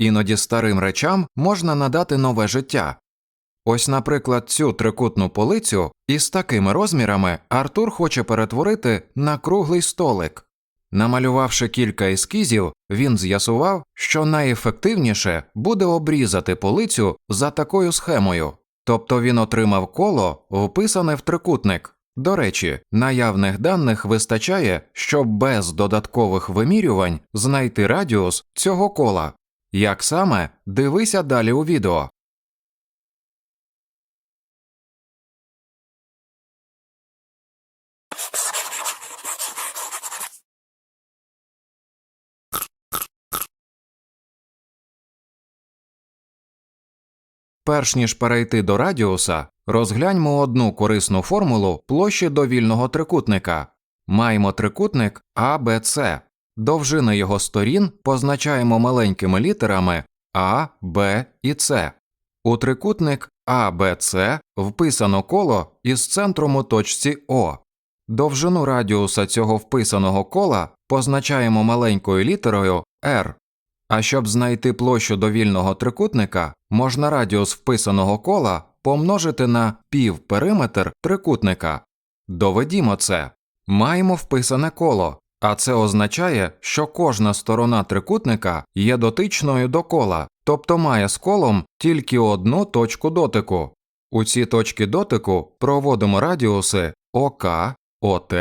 Іноді старим речам можна надати нове життя. Ось, наприклад, цю трикутну полицю із такими розмірами Артур хоче перетворити на круглий столик. Намалювавши кілька ескізів, він з'ясував, що найефективніше буде обрізати полицю за такою схемою, тобто він отримав коло, вписане в трикутник. До речі, наявних даних вистачає, щоб без додаткових вимірювань знайти радіус цього кола. Як саме дивися далі у відео. Перш ніж перейти до радіуса, розгляньмо одну корисну формулу площі довільного трикутника. Маємо трикутник ABC. Довжини його сторін позначаємо маленькими літерами А, Б і С. У трикутник ABC вписано коло із центром у точці О. Довжину радіуса цього вписаного кола позначаємо маленькою літерою R. А щоб знайти площу довільного трикутника, можна радіус вписаного кола помножити на півпериметр трикутника. Доведімо це. Маємо вписане коло, а це означає, що кожна сторона трикутника є дотичною до кола, тобто має з колом тільки одну точку дотику. У ці точки дотику проводимо радіуси ОК, ОТ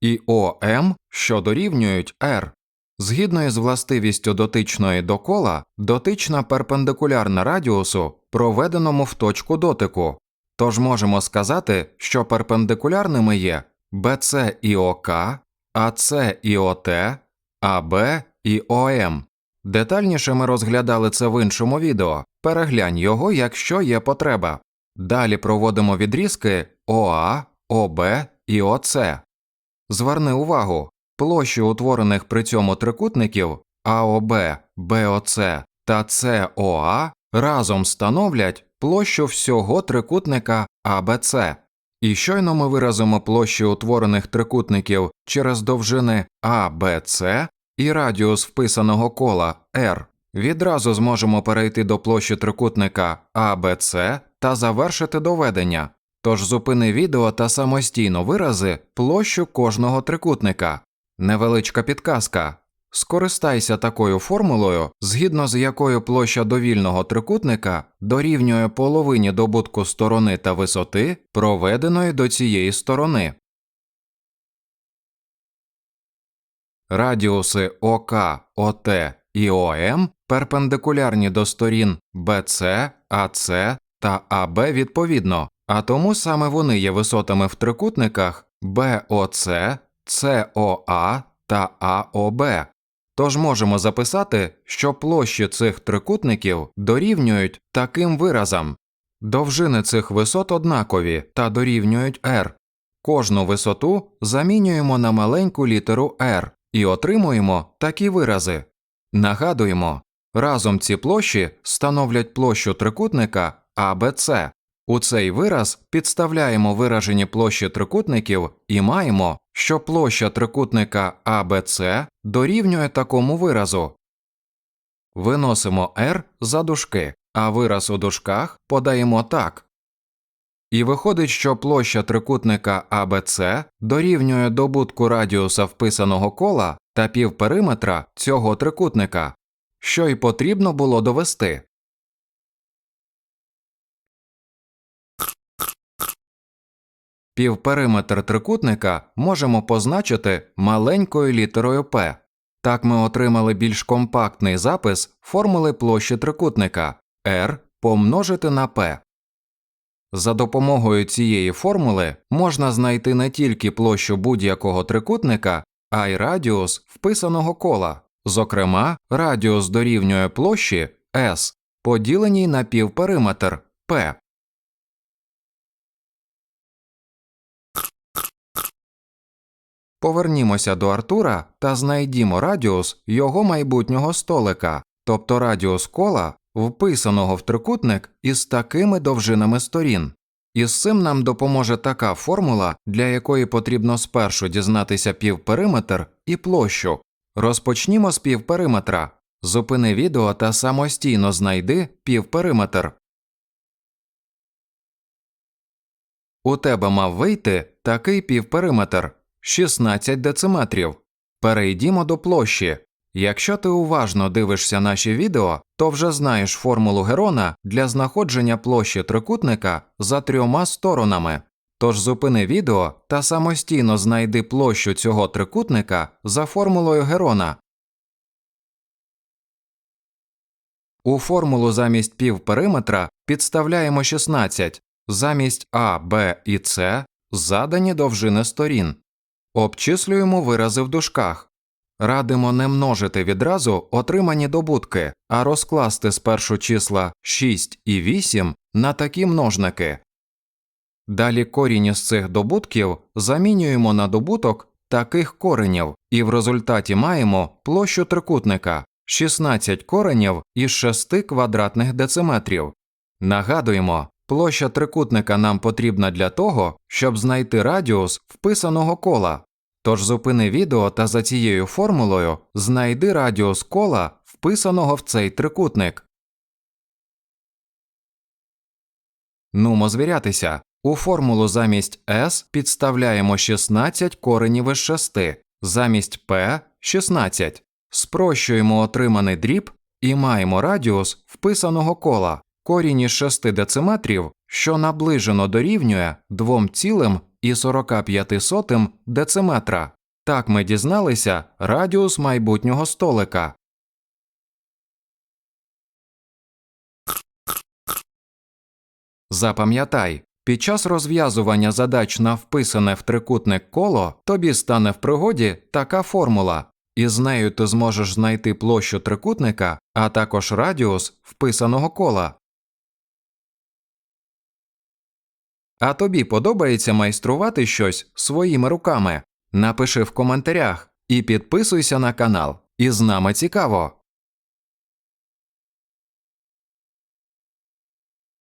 і ОМ, що дорівнюють R. Згідно із властивістю дотичної до кола, дотична перпендикулярна радіусу, проведеному в точку дотику. Тож можемо сказати, що перпендикулярними є BC і ОК, АС і ОТ, АБ і ОМ. Детальніше ми розглядали це в іншому відео. Переглянь його, якщо є потреба. Далі проводимо відрізки ОА, ОБ і ОЦ. Зверни увагу, площі утворених при цьому трикутників АОБ, БОЦ та СОА разом становлять площу всього трикутника АБЦ. І щойно ми виразимо площі утворених трикутників через довжини АБЦ і радіус вписаного кола R, відразу зможемо перейти до площі трикутника АБЦ та завершити доведення. Тож зупини відео та самостійно вирази площу кожного трикутника. Невеличка підказка. Скористайся такою формулою, згідно з якою площа довільного трикутника дорівнює половині добутку сторони та висоти, проведеної до цієї сторони. Радіуси ОК, ОТ і ОМ перпендикулярні до сторін BC, AC та АБ відповідно, а тому саме вони є висотами в трикутниках BOC, COA та АОБ. Тож можемо записати, що площі цих трикутників дорівнюють таким виразам. Довжини цих висот однакові та дорівнюють r. Кожну висоту замінюємо на маленьку літеру r і отримуємо такі вирази. Нагадуємо, разом ці площі становлять площу трикутника ABC. У цей вираз підставляємо виражені площі трикутників і маємо, що площа трикутника ABC дорівнює такому виразу. Виносимо r за дужки, а вираз у дужках подаємо так. І виходить, що площа трикутника ABC дорівнює добутку радіуса вписаного кола та півпериметра цього трикутника, що й потрібно було довести. Півпериметр трикутника можемо позначити маленькою літерою P. Так ми отримали більш компактний запис формули площі трикутника R помножити на P. За допомогою цієї формули можна знайти не тільки площу будь-якого трикутника, а й радіус вписаного кола, зокрема, радіус дорівнює площі S, поділеній на півпериметр P. Повернімося до Артура та знайдімо радіус його майбутнього столика, тобто радіус кола, вписаного в трикутник із такими довжинами сторін. Із цим нам допоможе така формула, для якої потрібно спершу дізнатися півпериметр і площу. Розпочнімо з півпериметра. Зупини відео та самостійно знайди півпериметр. У тебе мав вийти такий півпериметр 16 дециметрів. Перейдімо до площі. Якщо ти уважно дивишся наші відео, то вже знаєш формулу Герона для знаходження площі трикутника за трьома сторонами. Тож зупини відео та самостійно знайди площу цього трикутника за формулою Герона. У формулу замість півпериметра підставляємо 16, замість А, Б і С задані довжини сторін. Обчислюємо вирази в дужках. Радимо не множити відразу отримані добутки, а розкласти спершу числа 6 і 8 на такі множники. Далі корінь із цих добутків замінюємо на добуток таких коренів, і в результаті маємо площу трикутника 16 коренів із 6 квадратних дециметрів. Нагадуємо, площа трикутника нам потрібна для того, щоб знайти радіус вписаного кола. Тож зупини відео та за цією формулою знайди радіус кола, вписаного в цей трикутник. Нумо звірятися. У формулу замість s підставляємо 16 коренів із 6, замість p – 16. Спрощуємо отриманий дріб і маємо радіус вписаного кола, корінь із 6 дециметрів, що наближено дорівнює 2,45 дециметра. Так ми дізналися радіус майбутнього столика. Запам'ятай, під час розв'язування задач на вписане в трикутник коло тобі стане в пригоді така формула, і з нею ти зможеш знайти площу трикутника, а також радіус вписаного кола. А тобі подобається майструвати щось своїми руками? Напиши в коментарях і підписуйся на канал. І з нами цікаво.